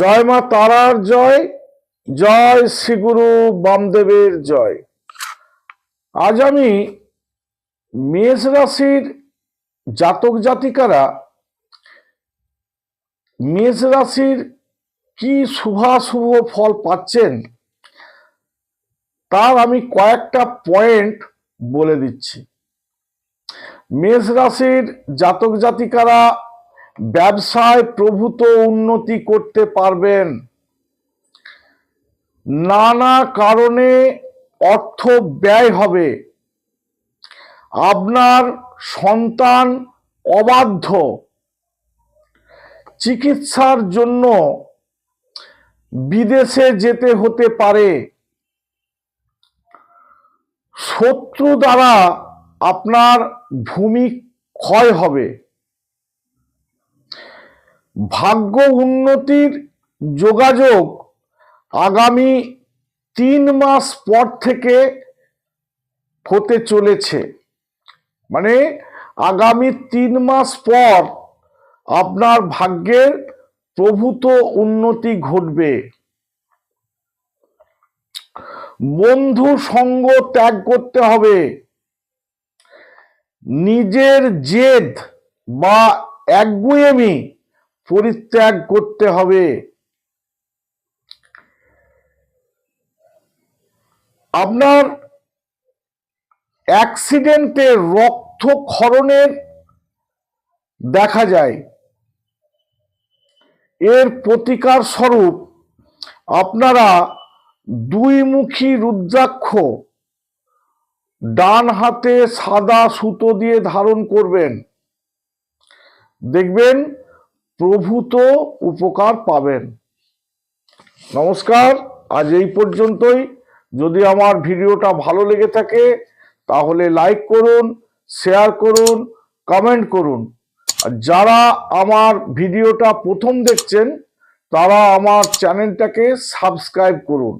জয় মা তারার জয় জয় শ্রীগুরু বামদেবের জয়। আজ আমি মেষ রাশির জাতক জাতিকারা মেষ রাশির কি শুভাশুভ ফল পাচ্ছেন, তার আমি কয়েকটা পয়েন্ট বলে দিচ্ছি। মেষ রাশির জাতক জাতিকারা ব্যবসায় প্রভূত উন্নতি করতে পারবেন। নানা কারণে অর্থ ব্যয় হবে। আপনার সন্তান অবাধ্য। চিকিৎসার জন্য বিদেশে যেতে হতে পারে। শত্রু দ্বারা আপনার ভূমি ক্ষয় হবে। ভাগ্য উন্নতির যোগাযোগ আগামী তিন মাস পর থেকে হতে চলেছে। মানে আগামী তিন মাস পর আপনার ভাগ্যের প্রভূত উন্নতি ঘটবে। বন্ধু সঙ্গ ত্যাগ করতে হবে। নিজের জেদ বা একগুয়েমি পরিত্যাগ করতে হবে। আপনার অ্যাক্সিডেন্টে রক্তক্ষরণের দেখা যায়। এর প্রতিকার স্বরূপ আপনারা দুইমুখী রুদ্রাক্ষ ডান হাতে সাদা সুতো দিয়ে ধারণ করবেন। দেখবেন প্রভূত উপকার পাবেন। নমস্কার, আজ এই পর্যন্তই। যদি আমার ভিডিওটা ভালো লেগে থাকে, তাহলে লাইক করুন, শেয়ার করুন, কমেন্ট করুন। যারা আমার ভিডিওটা প্রথম দেখছেন, তারা আমার চ্যানেলটাকে সাবস্ক্রাইব করুন।